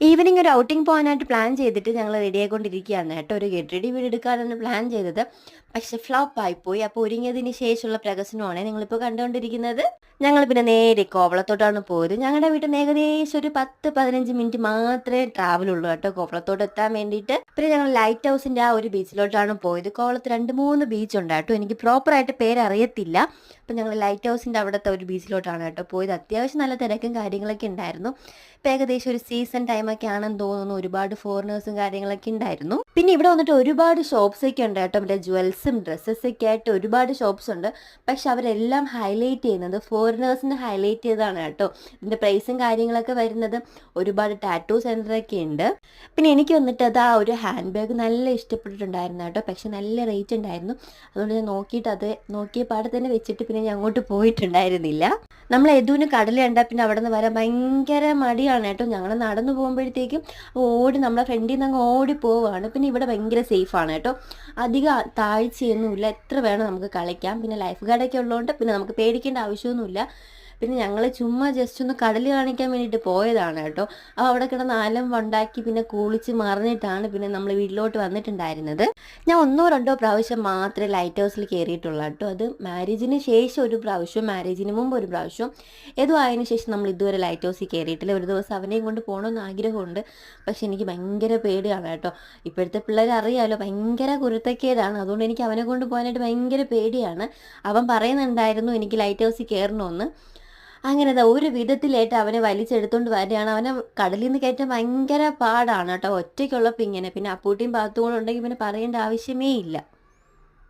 Evening ഒരു outing പോകാനായിട്ട് plan ചെയ്തിട്ട് ഞങ്ങൾ റെഡി ആയിക്കൊണ്ടിരിക്കുകയാണ് കേട്ടോ. ഒരു ഗെറ്റ് റെഡി വീട് എടുക്കാനാണ് പ്ലാൻ ചെയ്തത്. പക്ഷെ ഫ്ലോപ്പ് ആയിപ്പോയി. അപ്പോൾ ഒരുങ്ങിയതിന് ശേഷമുള്ള പ്രകസനമാണ് നിങ്ങളിപ്പോൾ കണ്ടുകൊണ്ടിരിക്കുന്നത്. ഞങ്ങൾ പിന്നെ നേരെ കോവളത്തോട്ടാണ് പോയത്. ഞങ്ങളുടെ വീട്ടിൽ നിന്ന് ഏകദേശം ഒരു പത്ത് പതിനഞ്ച് മിനിറ്റ് മാത്രമേ ട്രാവൽ ഉള്ളൂ കേട്ടോ. കോവളത്തോട്ട് എത്താൻ വേണ്ടിയിട്ട്. പിന്നെ ഞങ്ങൾ ലൈറ്റ് ഹൗസിന്റെ ആ ഒരു ബീച്ചിലോട്ടാണ് പോയത്. കോവളത്ത് രണ്ട് മൂന്ന് ബീച്ച് ഉണ്ട് കേട്ടോ. എനിക്ക് പ്രോപ്പറായിട്ട് പേര് അറിയത്തില്ല അപ്പം ഞങ്ങൾ ലൈറ്റ് ഹൗസിന്റെ അവിടുത്തെ ഒരു ബീച്ചിലോട്ടാണ് കേട്ടോ പോയത്. അത്യാവശ്യം നല്ല തിരക്കും കാര്യങ്ങളൊക്കെ ഉണ്ടായിരുന്നു. ഇപ്പം ഏകദേശം ഒരു സീസൺ ടൈമൊക്കെ ആണെന്ന് തോന്നുന്നു. ഒരുപാട് ഫോറിനേഴ്സും കാര്യങ്ങളൊക്കെ ഉണ്ടായിരുന്നു. പിന്നെ ഇവിടെ വന്നിട്ട് ഒരുപാട് ഷോപ്സ് ഒക്കെ ഉണ്ട് കേട്ടോ. മറ്റേ ജുവൽസും ഡ്രസ്സസ് ഒക്കെ ആയിട്ട് ഒരുപാട് ഷോപ്സ് ഉണ്ട്. പക്ഷെ അവരെല്ലാം ഹൈലൈറ്റ് ചെയ്യുന്നത് ഫോറിനേഴ്സിന് ഹൈലൈറ്റ് ചെയ്തതാണ് കേട്ടോ. ഇതിന്റെ പ്രൈസും കാര്യങ്ങളൊക്കെ വരുന്നത് ഒരുപാട് ടാറ്റൂ സെന്ററൊക്കെ ഉണ്ട്. പിന്നെ എനിക്ക് വന്നിട്ട് അത് ആ ഒരു ഹാൻഡ് ബാഗ് നല്ല ഇഷ്ടപ്പെട്ടിട്ടുണ്ടായിരുന്നു കേട്ടോ. പക്ഷെ നല്ല റേറ്റ് ഉണ്ടായിരുന്നു. അതുകൊണ്ട് ഞാൻ നോക്കിയിട്ട് അത് നോക്കിയ പാടെ തന്നെ വെച്ചിട്ട് പിന്നെ ഞാൻ അങ്ങോട്ട് പോയിട്ടുണ്ടായിരുന്നില്ല. നമ്മൾ എതുവിന് കടൽ കണ്ടാൽ പിന്നെ അവിടെ നിന്ന് വരാൻ ഭയങ്കര മടിയാണ് കേട്ടോ. ഞങ്ങൾ നടന്നു പോകുമ്പോഴത്തേക്കും ഓടി നമ്മളെ ഫ്രണ്ടിൽ നിന്ന് അങ്ങ് ഓടി പോവുകയാണ്. പിന്നെ ഇവിടെ ഭയങ്കര സേഫാണ് കേട്ടോ. അധികം താഴ്ചയൊന്നുമില്ല. എത്ര വേണം നമുക്ക് കളിക്കാം പിന്നെ ലൈഫ് ഗാർഡൊക്കെ ഉള്ളതുകൊണ്ട് പിന്നെ നമുക്ക് പേടിക്കേണ്ട ആവശ്യമൊന്നുമില്ല. പറ്റിയില്ല പിന്നെ ഞങ്ങൾ ചുമ്മാ ജസ്റ്റ് ഒന്ന് കടൽ കാണിക്കാൻ വേണ്ടിയിട്ട് പോയതാണ് കേട്ടോ. അപ്പോൾ അവിടെ കിടന്ന് ആലം ഉണ്ടാക്കി പിന്നെ കുളിച്ച് മറിഞ്ഞിട്ടാണ് പിന്നെ നമ്മൾ വീട്ടിലോട്ട് വന്നിട്ടുണ്ടായിരുന്നത്. ഞാൻ ഒന്നോ രണ്ടോ പ്രാവശ്യം മാത്രമേ ലൈറ്റ് ഹൗസിൽ കയറിയിട്ടുള്ളൂ കേട്ടോ. അത് മാരേജിന് ശേഷം ഒരു പ്രാവശ്യം മാരേജിന് മുമ്പ് ഒരു പ്രാവശ്യം. ഏതോ ആയതിനു ശേഷം നമ്മൾ ഇതുവരെ ലൈറ്റ് ഹൗസിൽ കയറിയിട്ടില്ല ഒരു ദിവസം അവനെയും കൊണ്ട് പോകണമെന്ന് ആഗ്രഹമുണ്ട്. പക്ഷെ എനിക്ക് ഭയങ്കര പേടിയാണ് കേട്ടോ. ഇപ്പോഴത്തെ പിള്ളേർ അറിയാമല്ലോ ഭയങ്കര കുരുത്തക്കേടാണ്. അതുകൊണ്ട് എനിക്ക് അവനെ കൊണ്ട് പോകാനായിട്ട് ഭയങ്കര പേടിയാണ്. അവൻ പറയുന്നുണ്ടായിരുന്നു എനിക്ക് ലൈറ്റ് ഹൗസിൽ കയറണമെന്ന് അങ്ങനെ അതാ ഒരു വിധത്തിലായിട്ട് അവനെ വലിച്ചെടുത്തോണ്ട് വരികയാണ്. അവനെ കടലിൽ നിന്ന് കയറ്റാൻ ഭയങ്കര പാടാണ് കേട്ടോ. ഒറ്റയ്ക്കുള്ളപ്പോൾ ഇങ്ങനെ. പിന്നെ അപ്പൂട്ടിയും പാത്തും കൂടെ ഉണ്ടെങ്കിൽ പിന്നെ പറയേണ്ട ആവശ്യമേ ഇല്ല.